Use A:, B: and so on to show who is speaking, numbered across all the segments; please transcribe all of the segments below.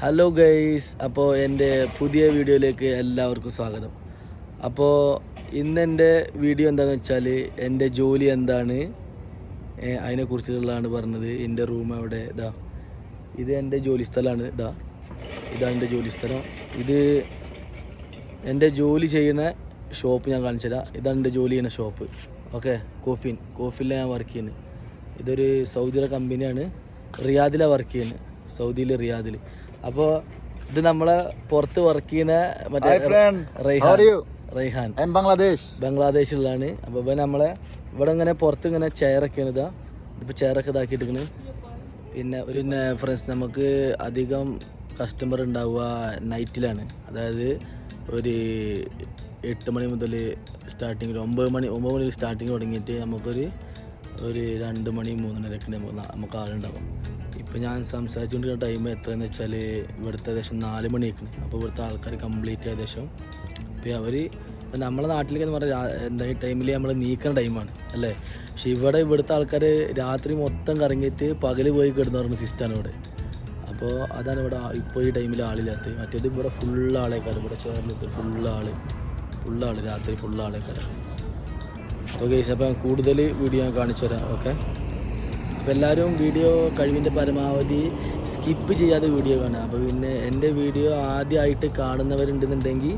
A: Hello guys അപ്പോൾ എന്റെ പുതിയ വീഡിയോയിലേക്ക് എല്ലാവർക്കും സ്വാഗതം. അപ്പോൾ ഇന്ന് എന്റെ വീഡിയോ എന്താണെന്ന് വെച്ചാൽ എന്റെ ജോലി എന്താണ്? അതിനെക്കുറിച്ചുള്ളതാണ് പറഞ്ഞത്. എന്റെ റൂം അവിടെ ഇതാ. ഇത് എന്റെ ജോലി സ്ഥലമാണ് ഇതാ. ഇതാണ് എന്റെ ജോലി സ്ഥലം. ഇത് എന്റെ ജോലി ചെയ്യുന്ന ഷോപ്പ് ഞാൻ കാണിച്ചു തരാം. ഇതാണ് എന്റെ ജോലി ചെയ്യുന്ന ഷോപ്പ്. Okay coffin. കോഫിനിലാണ് ഞാൻ വർക്ക് ചെയ്യുന്നത്. ഇതൊരു സൗദിയുടെ കമ്പനിയാണ് റിയാദിലാണ് വർക്ക് ചെയ്യുന്നത്. സൗദിയിൽ റിയാദിൽ അപ്പോൾ ഇത് നമ്മളെ പുറത്ത് വർക്ക് ചെയ്യുന്ന മറ്റേ റൈഹാൻ
B: ബംഗ്ലാദേശ്
A: ബംഗ്ലാദേശിലാണ് അപ്പോൾ ഇവൻ നമ്മളെ ഇവിടെ ഇങ്ങനെ പുറത്ത് ഇങ്ങനെ ചെയറൊക്കെ ഇതാ. ഇതിപ്പോൾ ചെയറൊക്കെ ഇതാക്കിയിട്ടിരിക്കണ്. പിന്നെ ഒരു പിന്നെ ഫ്രണ്ട്സ് നമുക്ക് അധികം കസ്റ്റമർ ഉണ്ടാവുക നൈറ്റിലാണ് അതായത് ഒരു എട്ട് മണി മുതൽ സ്റ്റാർട്ടിങ് ഒമ്പത് മണി ഒമ്പത് മണി സ്റ്റാർട്ടിങ് തുടങ്ങിയിട്ട് നമുക്കൊരു ഒരു രണ്ട് മണി മൂന്നരക്ക് നമുക്ക് ന- നമുക്ക് ആളുണ്ടാവും. ഇപ്പം ഞാൻ സംസാരിച്ചുകൊണ്ടിരിക്കുന്ന ടൈം എത്രയെന്ന് വെച്ചാൽ ഇവിടുത്തെ ഏകദേശം നാല് മണിയൊക്കെ അപ്പോൾ ഇവിടുത്തെ ആൾക്കാർ കംപ്ലീറ്റ് ഏകദേശം. അപ്പോൾ അവർ ഇപ്പം നമ്മളെ നാട്ടിലേക്ക് എന്ന് പറഞ്ഞാൽ എന്താ ഈ ടൈമിൽ നമ്മൾ നീക്കുന്ന ടൈമാണ് അല്ലേ? പക്ഷെ ഇവിടെ ഇവിടുത്തെ ആൾക്കാർ രാത്രി മൊത്തം കറങ്ങിയിട്ട് പകൽ പോയി കിടന്നു പറഞ്ഞ സിസ്റ്റമാണ് ഇവിടെ. അപ്പോൾ അതാണ് ഇവിടെ ഇപ്പോൾ ഈ ടൈമിൽ ആളില്ലാത്തത് മറ്റേത് ഇവിടെ ഫുൾ ആളേക്കാരം ഇവിടെ ചേർന്നിട്ട് ഫുൾ ആൾ ഫുൾ ആൾ രാത്രി ഫുൾ ആളേക്കാരം ഓക്കെ അപ്പോൾ കൂടുതൽ വീഡിയോ ഞാൻ കാണിച്ചു തരാം ഓക്കെ അപ്പോൾ എല്ലാവരും വീഡിയോ കഴിവിന്റെ പരമാവധി സ്കിപ്പ് ചെയ്യാതെ വീഡിയോ കാണുക. അപ്പോൾ പിന്നെ എന്റെ വീഡിയോ ആദ്യമായിട്ട് കാണുന്നവരുണ്ടെന്നുണ്ടെങ്കിൽ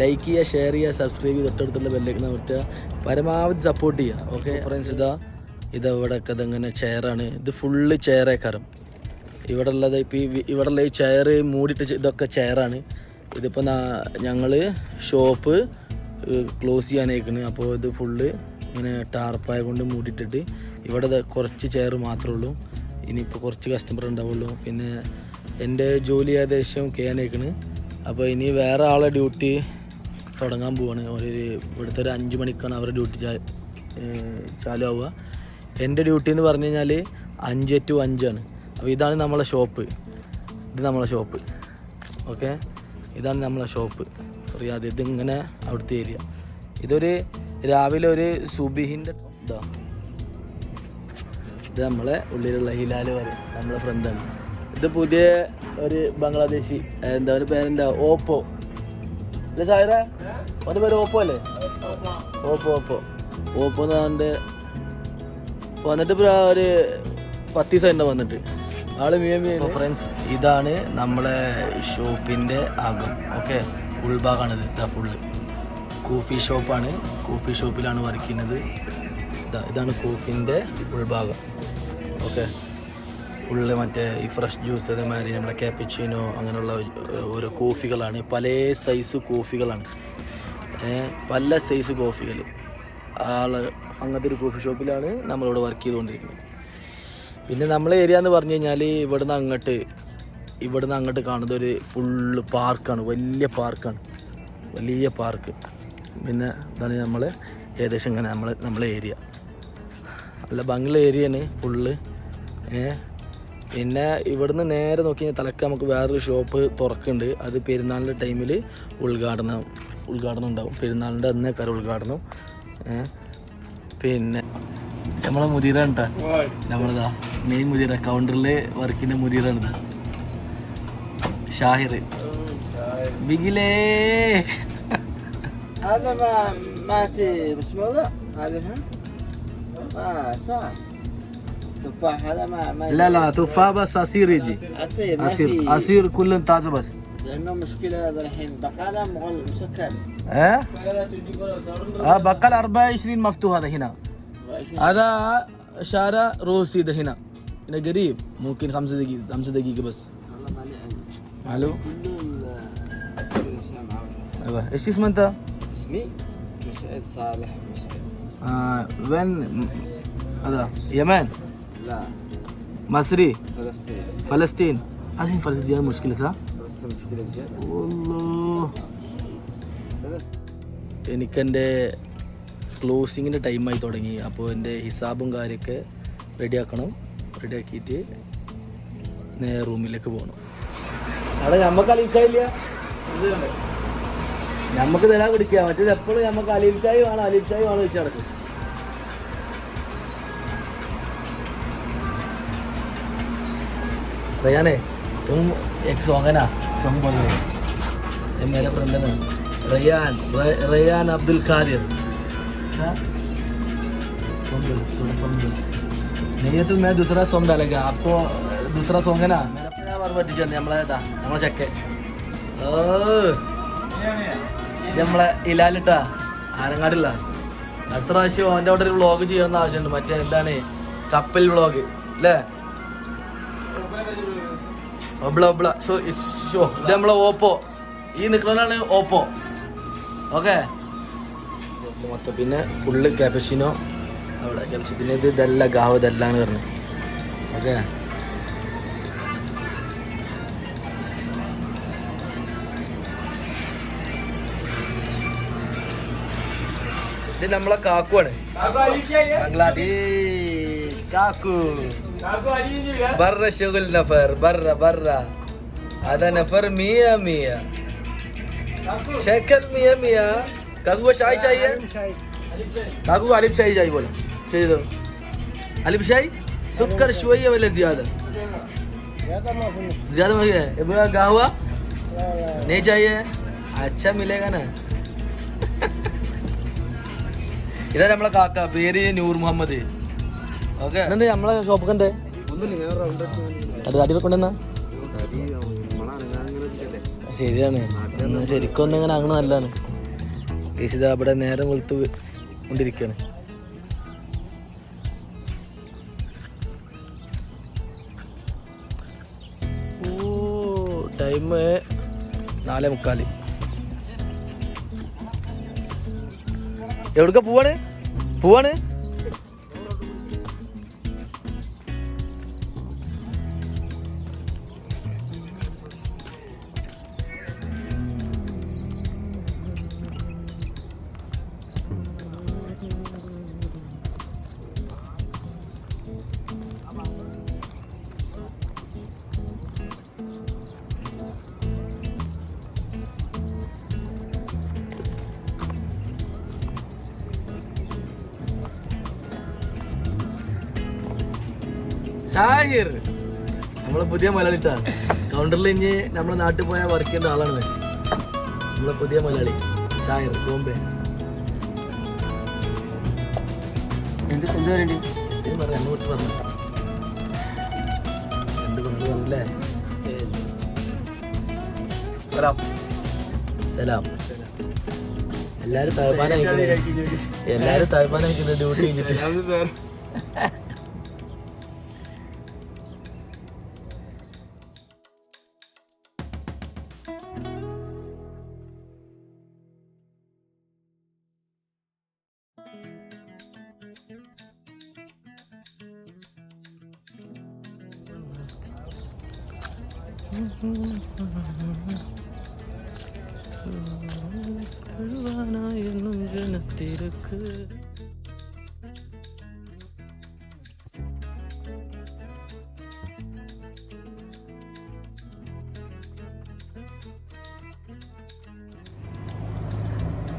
A: ലൈക്ക് ചെയ്യുക ഷെയർ ചെയ്യുക സബ്സ്ക്രൈബ് ചെയ്ത് തൊട്ടടുത്തുള്ള ബെല്ലേക്ക് നിർത്തുക പരമാവധി സപ്പോർട്ട് ചെയ്യുക. ഓക്കെ? ഫ്രണ്ട്സ് ഇതാ ഇത് ഇവിടെ ഒക്കെ ഇതങ്ങനെ ചെയറാണ് ഇത് ഫുള്ള് ചെയറേക്കാരം ഇവിടെ ഉള്ളത് ഇപ്പോൾ ഈ ഇവിടെ ഉള്ള ഈ ചെയർ മൂടിയിട്ട് ഇതൊക്കെ ചെയറാണ് ഇതിപ്പോൾ ഞങ്ങൾ ഷോപ്പ് ക്ലോസ് ചെയ്യാനേക്കണ് അപ്പോൾ ഇത് ഫുള്ള് ഇങ്ങനെ ടാർപ്പായ കൊണ്ട് മൂടിയിട്ടിട്ട് ഇവിടെ കുറച്ച് ചെയർ മാത്രമേ ഉള്ളൂ. ഇനിയിപ്പോൾ കുറച്ച് കസ്റ്റമർ ഉണ്ടാവുള്ളൂ. പിന്നെ എന്റെ ജോലി ഏകദേശം കേനേക്കണ് അപ്പോൾ ഇനി വേറെ ആളെ ഡ്യൂട്ടി തുടങ്ങാൻ പോവാണ്. ഒരു ഇവിടുത്തെ ഒരു അഞ്ച് മണിക്കാണ് അവരുടെ ഡ്യൂട്ടി ചാ- ആവുക. എന്റെ ഡ്യൂട്ടി എന്ന് പറഞ്ഞു കഴിഞ്ഞാൽ അഞ്ച് ടു അഞ്ചാണ് അപ്പോൾ ഇതാണ് നമ്മളെ ഷോപ്പ് ഇത് നമ്മളെ ഷോപ്പ് ഓക്കെ ഇതാണ് നമ്മളെ ഷോപ്പ് റിയാദ് ഇതിങ്ങനെ അവിടുത്തെ ഏരിയ ഇതൊരു രാവിലെ ഒരു സുബിഹിന്റെ ഇതാ. ഇത് നമ്മളെ ഉള്ളിലുള്ള ഹിലാൽ വരെ നമ്മളെ ഫ്രണ്ടാണ് ഇത് പുതിയ ഒരു ബംഗ്ലാദേശി എന്താ ഒരു പേരെന്താ? ഓപ്പോ. അല്ലേ സായറ ഒരു പേര് ഓപ്പോ അല്ലേ? Oppo Oppo. ഓപ്പോ എന്ന് പറഞ്ഞിട്ട് വന്നിട്ട് ഇപ്പോൾ ഒരു പത്ത് ദിവസം തന്നെ വന്നിട്ട്. ആൾ മിയ ഫ്രണ്ട്സ് ഇതാണ് നമ്മളെ ഷോപ്പിന്റെ അകം. ഓക്കെ? ഉൾഭാഗമാണ് ഇതാ ഫുള്ള് കോഫി ഷോപ്പാണ് കോഫി ഷോപ്പിലാണ് വർക്ക് ചെയ്യുന്നത്. ഇതാണ് കൂഫിന്റെ ഉൾഭാഗം. ഓക്കെ. ഫുള്ള് മറ്റേ ഈ ഫ്രഷ് ജ്യൂസ് അതേമാതിരി നമ്മുടെ ക്യാപ്പിച്ചിനോ അങ്ങനെയുള്ള ഓരോ കോഫികളാണ്. പല സൈസ് കോഫികളാണ്. പല സൈസ് കോഫികൾ. ആൾ അങ്ങനത്തെ ഒരു കോഫി ഷോപ്പിലാണ് നമ്മളിവിടെ വർക്ക് ചെയ്തുകൊണ്ടിരിക്കുന്നത്. പിന്നെ നമ്മളെ ഏരിയ എന്ന് പറഞ്ഞു കഴിഞ്ഞാൽ ഇവിടുന്ന് അങ്ങോട്ട് ഇവിടുന്ന് അങ്ങോട്ട് കാണുന്നത് ഒരു ഫുള്ള് പാർക്കാണ് വലിയ പാർക്കാണ് വലിയ പാർക്ക് പിന്നെ ഇതാണ് നമ്മൾ ഏകദേശം ഇങ്ങനെ നമ്മൾ നമ്മളെ ഏരിയ നല്ല ഭംഗിയുള്ള ഏരിയയാണ് ഫുള്ള് ഏ പിന്നെ ഇവിടുന്ന് നേരെ നോക്കി കഴിഞ്ഞാൽ തലക്ക് നമുക്ക് വേറൊരു ഷോപ്പ് തുറക്കുന്നുണ്ട് അത് പെരുന്നാളിൻ്റെ ടൈമിൽ ഉദ്ഘാടനം ഉദ്ഘാടനം ഉണ്ടാവും പെരുന്നാളിൻ്റെ അന്നേക്കാരം ഉദ്ഘാടനം ഏ പിന്നെ നമ്മളെ മുതിരാണ് കേട്ടോ നമ്മളിതാ മെയിൻ മുതിര കൗണ്ടറിൽ വർക്കിൻ്റെ മുതിരാണിത് ഷാഹിർ ബിഗിലേ
C: هذا ما ما تي اسمه ذا هذا ها ما صعب تفاح هذا ما ما
A: لا لا تفاح بس عصير يجي.
C: عصير
A: عصير عصير كله طازه بس.
C: لأنه مشكلة هذا الحين. بقالة مغل مسكر.
A: ها آه بقال 24 مفتوح هذا هنا. هذا شارع روسي ده هنا. هنا قريب. ممكن خمسة دقيقة خمسة دقيقة بس.
C: ألو؟
A: أيوه إيش اسمه أنت؟
C: اسمي؟ مسعد صالح مسعد
A: آه وين هذا يمن
C: لا
A: مصري
C: فلسطين
A: فلسطين الحين فلسطين مشكلة صح؟
C: فلسطين مشكله زياده
A: والله
C: فلسطين
A: എനിക്കെൻ്റെ ക്ലോസിങ്ങിൻ്റെ ടൈമായി തുടങ്ങി അപ്പോൾ എൻ്റെ ഹിസാബും കാര്യമൊക്കെ റെഡിയാക്കണം റെഡിയാക്കിയിട്ട് നേരെ റൂമിലേക്ക് പോകണം അവിടെ നമുക്ക് അലീഫായില്ല നമുക്ക് തരാൻ പിടിക്കുക മറ്റേത് എപ്പോഴും നമുക്ക് അലീഫായി വേണം അലീഫായി വേണം വെച്ച് നടക്കും റയാനെ तुम एक सॉन्ग है ना सॉन्ग बोल रहे हैं। ये मेरे फ्रेंड है ना रैयान रे- रैयान अब्दुल कादिर हाँ? सॉन्ग बोलो थोड़ा सॉन्ग बोलो नहीं है तो मैं दूसरा सॉन्ग डालेगा आपको दूसरा सॉन्ग है ना मेरा अपना बार बार टीचर നമ്മളെ ഇതാ നമ്മളെ ചെക്ക് ഓ ഇത് നമ്മളെ ഇലാലിട്ടാ ആനങ്ങാടില്ല അടുത്ത പ്രാവശ്യം അവന്റെ അവിടെ ഒരു വ്ളോഗ് ചെയ്യണമെന്ന് ആവശ്യമുണ്ട്. മറ്റേ എന്താണ് കപ്പൽ വ്ളോഗ് അല്ലേ? ഒബ്ള സോറി ഷോ ഇത് നമ്മളെ ഓപ്പോ. ഈ നിൽക്കുന്നതാണ് ഓപ്പോ. ഓക്കെ? മൊത്തം. പിന്നെ ഫുള്ള് ക്യാപ്പച്ചിനോ അവിടെ. പിന്നെ ഇത് ഇതല്ല ഗാവ് ഇതെല്ലാം പറഞ്ഞു. ഓക്കെ? ഇത് നമ്മളെ കാക്കുവാണ് ബംഗ്ലാദേശ് കാക്കു برا شغل نفر برا برا هذا نفر مية مية شكل مية مية काकू को चाय चाहिए काकू को अलिफ चाय चाहिए बोला चाहिए दो अलिफ चाय सुकर शोइए वला ज्यादा ज्यादा मत है ये बोला गाहुआ नहीं चाहिए अच्छा मिलेगा ना ഇതാ നമ്മളെ കാക്ക പേര് നൂർ മുഹമ്മദ്. ഓക്കെ. എന്താ നമ്മളെ ഷോപ്പൊക്കെ കണ്ടേ അത് അടി കൊണ്ടെന്നാ ശരിയാണ്. ശരിക്കും ഒന്നും ഇങ്ങനെ അങ്ങനെ നല്ലതാണ്. ഇതാ അവിടെ നേരം വെളുത്ത് കൊണ്ടിരിക്കുകയാണ് ഓ ടൈം നാലേ മുക്കാൽ. എവിടുക്ക പോവാണ്? പോവാണ്? സാഹിർ നമ്മളെ പുതിയ മലയാളിട്ടാ. കൗണ്ടറിൽ ഇനി നമ്മളെ നാട്ടിൽ പോയാൽ വർക്ക് ചെയ്യുന്ന ആളാണ്. നമ്മളെ പുതിയ മലയാളി. സാഹിർ ബോംബെ.
C: എന്ത് എന്ത് പറയണ്ടി?
A: പറയാം എന്നെ കുറിച്ച് പറഞ്ഞു എന്ത് കൊണ്ട് പറഞ്ഞല്ലേ
C: സലാം.
A: സലാം. എല്ലാരും തഴപ്പാൻ അയക്കുന്നത് എല്ലാരും തഴപ്പാൻ അയക്കുന്നത് ഡ്യൂട്ടി കഴിഞ്ഞിട്ട്.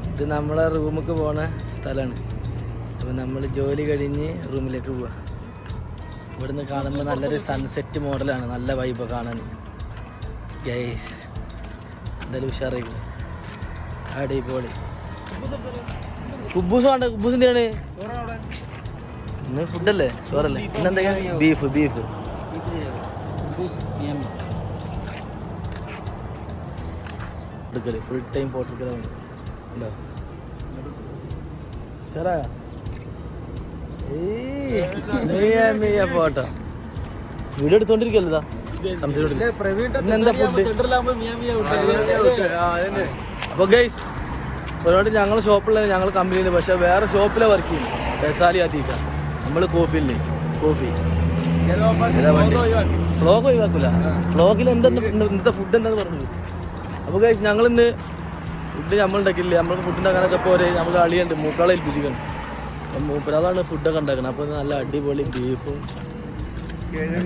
A: ഇത് നമ്മളെ റൂമിലേക്ക് പോണ സ്ഥലമാണ് അപ്പം നമ്മൾ ജോലി കഴിഞ്ഞ് റൂമിലേക്ക് പോവാ. ഇവിടുന്ന് കാണുമ്പോൾ നല്ലൊരു സൺസെറ്റ് മോഡലാണ് നല്ല വൈബ് കാണാൻ ഗൈസ് എന്തായാലും ഉഷാറായിക്കും അടിപൊളി. കുബൂസ് വേണ്ട കുബൂസ് എന്തിനാണ്? ഇന്ന് ഫുഡല്ലേ ചോറല്ലേ? ഇന്ന് എന്തൊക്കെയാ ബീഫ് ബീഫ് എടുക്കൽ. ഫുൾ ടൈം ഫോട്ടോ എടുക്കലാണ് ഉണ്ടോ? ഉഷാറായ? ഏയ് ഫോട്ടോ വീഡിയോ എടുത്തോണ്ടിരിക്കല്ലോ അപ്പോൾ ഗൈസ് ഒരുപാട് ഞങ്ങൾ ഷോപ്പിലെ ഞങ്ങൾ കമ്പനിയിൽ പക്ഷേ വേറെ ഷോപ്പിലെ വർക്ക് ചെയ്യും. ബസാലി അതീക നമ്മൾ കോഫിയില്ലേ? കോഫി. ഫ്ലോഗ് ഒഴിവാക്കൂല. ഫ്ലോഗിൽ എന്താ ഇന്നത്തെ ഫുഡ് എന്താന്ന് പറഞ്ഞത്? അപ്പോൾ ഗൈസ് ഞങ്ങൾ ഇന്ന് ഫുഡ് നമ്മൾ ഉണ്ടാക്കില്ലേ നമ്മൾക്ക് ഫുഡ് ഉണ്ടാക്കാനൊക്കെ പോരെ നമ്മൾ അളിയുണ്ട് മൂക്കാളെ ഏൽപ്പിച്ചിരിക്കണം. അപ്പം മൂപ്പരാളാണ് ഫുഡൊക്കെ ഉണ്ടാക്കുന്നത് അപ്പോൾ നല്ല അടിപൊളി ബീഫും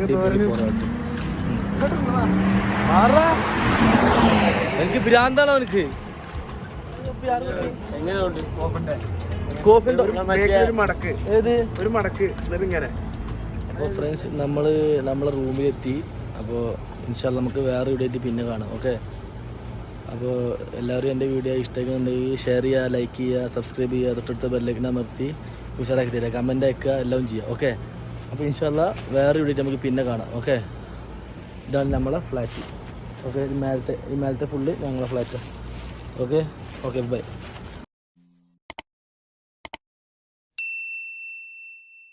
A: അടിപൊളി പൊറോട്ട മാറാ എനിക്ക് ഭ്രാന്താണ് അവനക്ക്.
C: എങ്ങനെയുണ്ട്?
B: ഒരു മടക്ക്.
A: അപ്പോൾ ഫ്രണ്ട്സ് നമ്മൾ നമ്മളെ റൂമിലെത്തി. അപ്പോൾ ഇൻഷാൽ നമുക്ക് വേറെ വീഡിയോ പിന്നെ കാണാം. ഓക്കെ അപ്പോൾ എല്ലാവരും എന്റെ വീഡിയോ ഇഷ്ടമാക്കുന്നുണ്ടെങ്കിൽ ഷെയർ ചെയ്യുക ലൈക്ക് ചെയ്യുക സബ്സ്ക്രൈബ് ചെയ്യുക. തൊട്ടടുത്ത ബെല്ലൈക്കൻ അമർത്തി. ഉഷാറാക്കി തരിക. കമന്റ് അയക്കുക. എല്ലാം ചെയ്യുക ഓക്കെ അപ്പോൾ ഇൻഷാല്ല വേറെ വീഡിയോ നമുക്ക് പിന്നെ കാണാം. ഓക്കെ ഇതാണ് നമ്മളെ ഫ്ലാറ്റ് ഓക്കെ ഈ മേൽത്തെ ഫുള്ള് ഞങ്ങളെ ഫ്ലാറ്റ് ഓക്കെ ഓക്കെ ബൈ